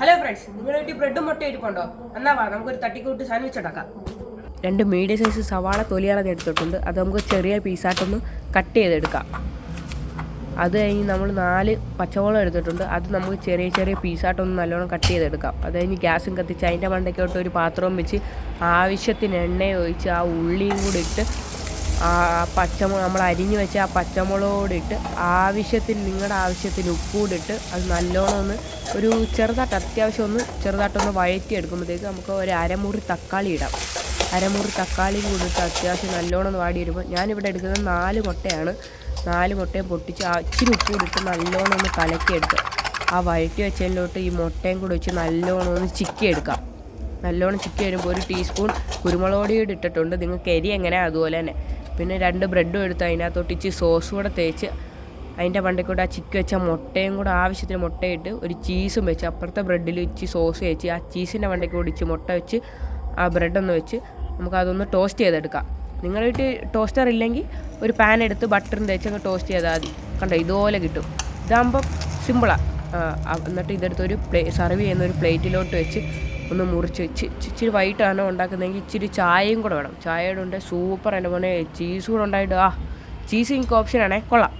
Hello friends നിങ്ങളുടെ വീട്ടിൽ ബ്രെഡും മുട്ട ഇരിപ്പുണ്ടോ? എന്നാ വാ നമുക്കൊരു തട്ടിക്കൂട്ട് സാൻഡ്വിച്ച് ഉണ്ടാക്കാം. രണ്ട് മീഡിയം സൈസ് സവാള തൊലിയാളത് എടുത്തിട്ടുണ്ട്. അത് നമുക്ക് ചെറിയ പീസായിട്ടൊന്ന് കട്ട് ചെയ്തെടുക്കാം. അത് കഴിഞ്ഞ് നമ്മൾ നാല് പച്ചമുളക് എടുത്തിട്ടുണ്ട്. അത് നമുക്ക് ചെറിയ ചെറിയ പീസായിട്ടൊന്ന് നല്ലോണം കട്ട് ചെയ്തെടുക്കാം. അത് കഴിഞ്ഞ് ഗ്യാസും കത്തിച്ച് അതിന്റെ മണ്ടയ്ക്കോട്ട് ഒരു പാത്രവും വെച്ച് ആവശ്യത്തിന് എണ്ണ ഒഴിച്ച് ആ ഉള്ളിയും കൂടി ഇട്ട് ആ പച്ചമുളക് നമ്മൾ അരിഞ്ഞു വെച്ച ആ പച്ചമുളകോടിട്ട് ആവശ്യത്തിന് നിങ്ങളുടെ ആവശ്യത്തിന് ഉപ്പൂടിട്ട് അത് നല്ലോണം ഒന്ന് ഒരു ചെറുതായിട്ട് അത്യാവശ്യം ഒന്ന് ചെറുതായിട്ടൊന്ന് വഴറ്റി എടുക്കുമ്പോഴത്തേക്ക് നമുക്ക് ഒരു അരമുറി തക്കാളി ഇടാം. അരമുറി തക്കാളിയും കൂടിയിട്ട് ഇട്ട് അത്യാവശ്യം നല്ലോണം ഒന്ന് വാടി വരുമ്പോൾ ഞാനിവിടെ എടുക്കുന്നത് നാല് മുട്ടയാണ്. നാല് മുട്ടയും പൊട്ടിച്ച് ഇച്ചിരി ഉപ്പ് ഇട്ട് നല്ലോണം ഒന്ന് കലക്കിയെടുത്ത് ആ വഴറ്റി വെച്ചതിലോട്ട് ഈ മുട്ടയും കൂടി വെച്ച് നല്ലോണം ഒന്ന് ചിക്കി എടുക്കാം നല്ലോണം ചിക്കി വരുമ്പോൾ ഒരു ടീസ്പൂൺ കുരുമുളക് പൊടി ഇട്ടിട്ടുണ്ട്. നിങ്ങൾക്ക് എരി എങ്ങനെ അതുപോലെ തന്നെ. പിന്നെ രണ്ട് ബ്രെഡും എടുത്ത് അതിനകത്തോട്ട് ഇച്ചിരി സോസ് കൂടെ തേച്ച് അതിന്റെ വണ്ടിക്കൂടെ ആ ചിക്കി വെച്ച മുട്ടയും കൂടെ ആവശ്യത്തിന് മുട്ടയിട്ട് ഒരു ചീസും വെച്ച് അപ്പുറത്തെ ബ്രെഡിൽ വെച്ച് സോസ് വെച്ച് ആ ചീസിന്റെ വണ്ടിക്കൂടെ ഇച്ചിരി മുട്ട വെച്ച് ആ ബ്രെഡൊന്ന് വെച്ച് നമുക്കതൊന്ന് ടോസ്റ്റ് ചെയ്തെടുക്കാം. നിങ്ങളുടെ ടോസ്റ്റർ ഇല്ലെങ്കിൽ ഒരു പാൻ എടുത്ത് ബട്ടറും തേച്ചങ്ങ് ടോസ്റ്റ് ചെയ്താൽ മതി. കണ്ടോ ഇതുപോലെ കിട്ടും. ഇതാകുമ്പം സിമ്പിളാണ് എന്നിട്ട് ഇതെടുത്ത് ഒരു പ്ലേ സർവ് ചെയ്യുന്ന ഒരു പ്ലേറ്റിലോട്ട് വെച്ച് ഒന്ന് മുറിച്ച് ഇച്ചിരി വൈകിട്ടാണ് ഉണ്ടാക്കുന്നതെങ്കിൽ ഇച്ചിരി ചായയും കൂടെ വേണം. ചായയുടെ ഉണ്ട് സൂപ്പർ എന്റെ മോനെ. ചീസ് കൂടെ ഉണ്ടായിട്ട് ആ ചീസ് എനിക്ക് ഓപ്ഷനാണേ കൊള്ളാം.